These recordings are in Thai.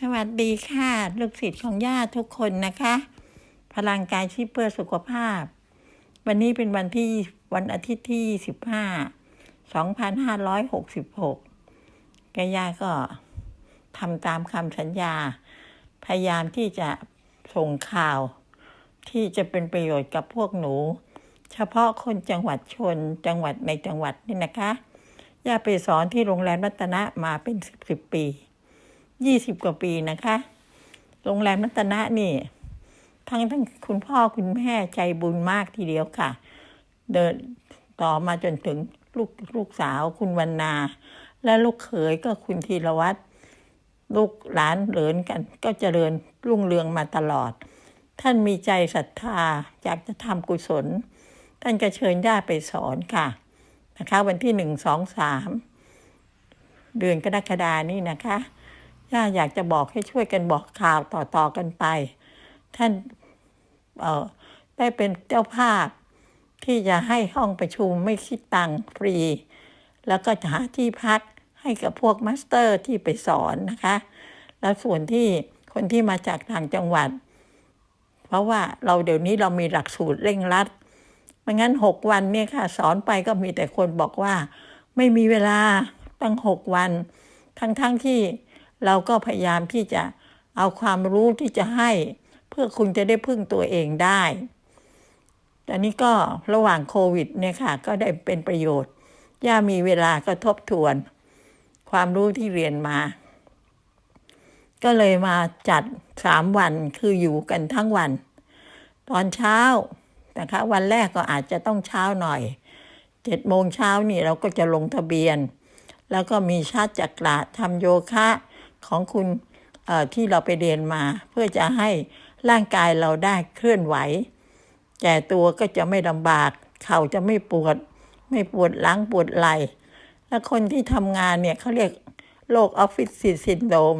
สวัสดีค่ะ ลูกศิษย์ของย่าทุกคนนะคะ พลังกายชีพเพื่อสุขภาพ วันนี้เป็นวันที่วันอาทิตย์ที่สิบห้าสองพันห้าร้อยหกสิบหกกย่าก็ทำตามคำสัญญา พยายามที่จะส่งข่าว ที่จะเป็นประโยชน์กับพวกหนู เฉพาะคนจังหวัดชนจังหวัดในจังหวัดนี่นะคะ ย่าไปสอนที่โรงแรมรัตนะมาเป็นสิบสิบปี ยี่สิบกว่าปีนะคะ โรงแรมรัตนะนี่ ทั้งทั้งคุณพ่อคุณแม่ใจบุญมากทีเดียวค่ะ เดินต่อมาจนถึงลูกลูกสาวคุณวรรณาและลูกเขยก็คุณธีรวัตรลูกหลานเหลินกัน ก็เจริญรุ่งเรืองมาตลอด ท่านมีใจศรัทธาอยากจะทำกุศล ท่านก็เชิญญาไปสอนค่ะนะคะ วันที่หนึ่งสองสามเดือนกรกฎานี่นะคะ ย่าอยากจะบอกให้ช่วยกันบอกข่าวต่อๆกันไป ท่านเออได้เป็นเจ้าภาพ ที่จะให้ห้องประชุมไม่คิดตังค์ฟรี แล้วก็จะหาที่พักให้กับพวกมาสเตอร์ที่ไปสอนนะคะ แล้วส่วนที่คนที่มาจากต่างจังหวัด เพราะว่าเราเดี๋ยวนี้เรามีหลักสูตรเร่งรัดไม่งั้นหกวันเนี่ยค่ะ สอนไปก็มีแต่คนบอกว่า ไม่มีเวลาตั้งหกวัน ทั้งๆทที่ เราก็พยายามที่จะเอาความรู้ที่จะให้ เพื่อคุณจะได้พึ่งตัวเองได้แต่นี้ก็ระหว่างโควิดเนี่ยค่ะ ก็ได้เป็นประโยชน์ ย่ามีเวลาก็ทบทวน ความรู้ที่เรียนมา ก็เลยมาจัดสามวันคืออยู่กันทั้งวัน ตอนเช้านะคะวันแรกก็อาจจะต้องเช้าหน่อยเจ็ดโมงเช้านี่เราก็จะลงทะเบียน แล้วก็มีชาติจักระทำโยคะ ของคุณที่เราไปเรียนมา เพื่อจะให้ร่างกายเราได้เคลื่อนไหว แก่ตัวก็จะไม่ลำบาก เข่าจะไม่ปวด ไม่ปวดหลังปวดไหล่แล้วคนที่ทำงานเนี่ยเขาเรียกโรคออฟฟิศซินโดม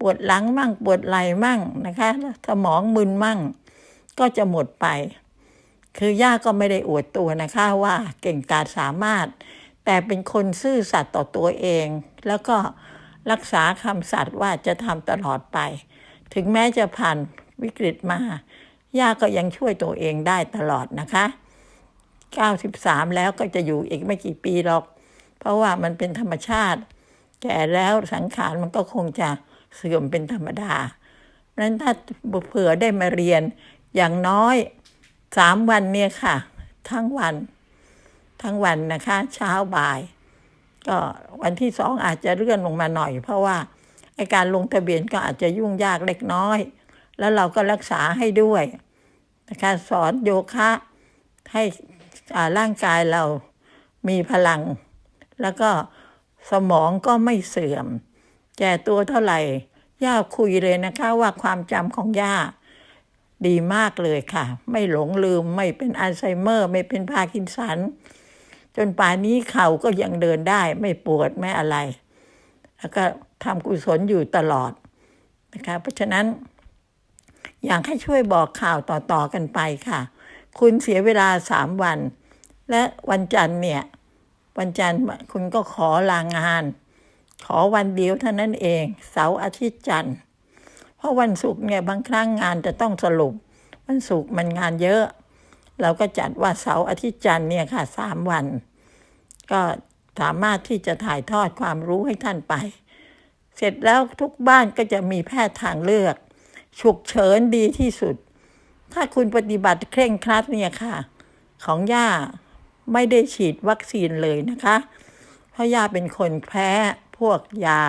ปวดหลังมั่งปวดไหล่มั่งนะคะสมองมึนมั่ง ก็จะหมดไป คือย่าก็ไม่ได้อวดตัวนะคะว่าเก่งกาจสามารถ แต่เป็นคนซื่อสัตย์ต่อตัวเอง แล้วก็ รักษาคำสัตย์ว่าจะทำตลอดไป ถึงแม้จะผ่านวิกฤตมาย่าก็ยังช่วยตัวเองได้ตลอดนะคะ 93 แล้วก็จะอยู่อีกไม่กี่ปีหรอก เพราะว่ามันเป็นธรรมชาติ แก่แล้วสังขารมันก็คงจะเสื่อมเป็นธรรมดานั้นถ้าเผื่อได้มาเรียนอย่างน้อยสามวันเนี่ยค่ะ ทั้งวัน ทั้งวันนะคะ เช้าบ่าย ก็วันที่สองอาจจะเลื่อนลงมาหน่อย เพราะว่าไอการลงทะเบียนก็อาจจะยุ่งยากเล็กน้อย แล้วเราก็รักษาให้ด้วยนะคะสอนโยคะให้ร่างกายเรามีพลัง แล้วก็สมองก็ไม่เสื่อม แก่ตัวเท่าไหร่ ย่าคุยเลยนะคะว่าความจำของย่าดีมากเลยค่ะ ไม่หลงลืมไม่เป็นอัลไซเมอร์ ไม่เป็นพาร์กินสัน จนป่านนี้เข่าก็ยังเดินได้ไม่ปวดไม่อะไร แล้วก็ทำกุศลอยู่ตลอดนะคะเพราะฉะนั้นอยากให้ช่วยบอกข่าวต่อๆกันไปค่ะ คุณเสียเวลาสามวัน และวันจันทร์เนี่ย วันจันทร์คุณก็ขอลางาน ขอวันเดียวเท่านั้นเอง เสาร์อาทิตย์จันทร์ เพราะวันศุกร์เนี่ยบางครั้งงานจะต้องสรุป วันศุกร์มันงานเยอะ เราก็จัดว่าเสาร์อาทิตย์จันทร์เนี่ยค่ะสามวัน ก็สามารถที่จะถ่ายทอดความรู้ให้ท่านไป เสร็จแล้วทุกบ้านก็จะมีแพทย์ทางเลือก ฉุกเฉินดีที่สุด ถ้าคุณปฏิบัติเคร่งครัดเนี่ยค่ะ ของย่าไม่ได้ฉีดวัคซีนเลยนะคะ เพราะย่าเป็นคนแพ้พวกยา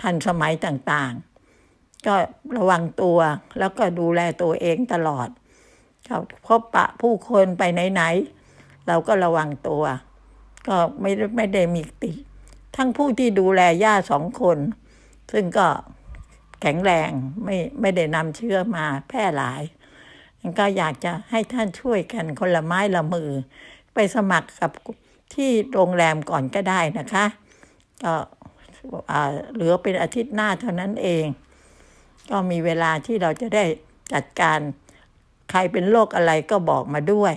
ทันสมัยต่างๆ ก็ระวังตัวแล้วก็ดูแลตัวเองตลอด พบปะผู้คนไปไหนๆเราก็ระวังตัว ก็ไม่ไม่ได้มีติด ทั้งผู้ที่ดูแลย่าสองคน ซึ่งก็แข็งแรงไม่ไม่ได้นำเชื้อมาแพร่หลายก็อยากจะให้ท่านช่วยกันคนละไม้ละมือ ไปสมัครกับที่โรงแรมก่อนก็ได้นะคะก็เหลือเป็นอาทิตย์หน้าเท่านั้นเอง ก็มีเวลาที่เราจะได้จัดการ ใครเป็นโรคอะไรก็บอกมาด้วย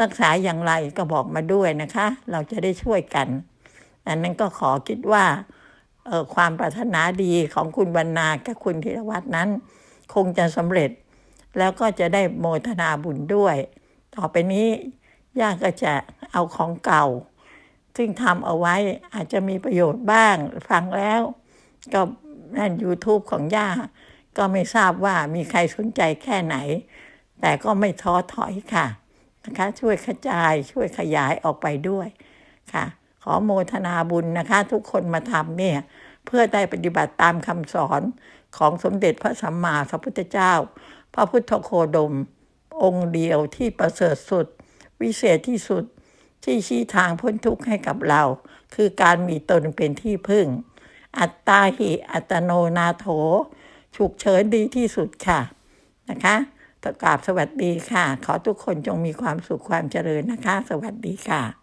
รักษาอย่างไรก็บอกมาด้วยนะคะ เราจะได้ช่วยกัน อันนั้นก็ขอคิดว่าออความปรารถนาดีของคุณบรรณากับคุณธีรวัตรนั้น คงจะสำเร็จ แล้วก็จะได้โมทนาบุญด้วย ต่อไปนี้ย่าก็จะเอาของเก่า ซึ่งทำเอาไว้อาจจะมีประโยชน์บ้าง ฟังแล้ว ก็นั่น YouTube ของย่า ก็ไม่ทราบว่ามีใครสนใจแค่ไหน แต่ก็ไม่ท้อถอยค่ะนะคะ ช่วยกระจายช่วยขยายออกไปด้วยค่ะ ขอโมทนาบุญนะคะ ทุกคนมาทำเนี่ยเพื่อได้ปฏิบัติตามคำสอนของสมเด็จพระสัมมาสัมพุทธเจ้า พระพุทธโคดม องค์เดียวที่ประเสริฐสุด วิเศษที่สุดที่ชี้ทางพ้นทุกข์ให้กับเรา คือการมีตนเป็นที่พึ่ง อัตตาหิอัตโนนาโถ ฉุกเฉินดีที่สุดค่ะนะคะ กราบสวัสดีค่ะ ขอทุกคนจงมีความสุขความเจริญนะคะ สวัสดีค่ะ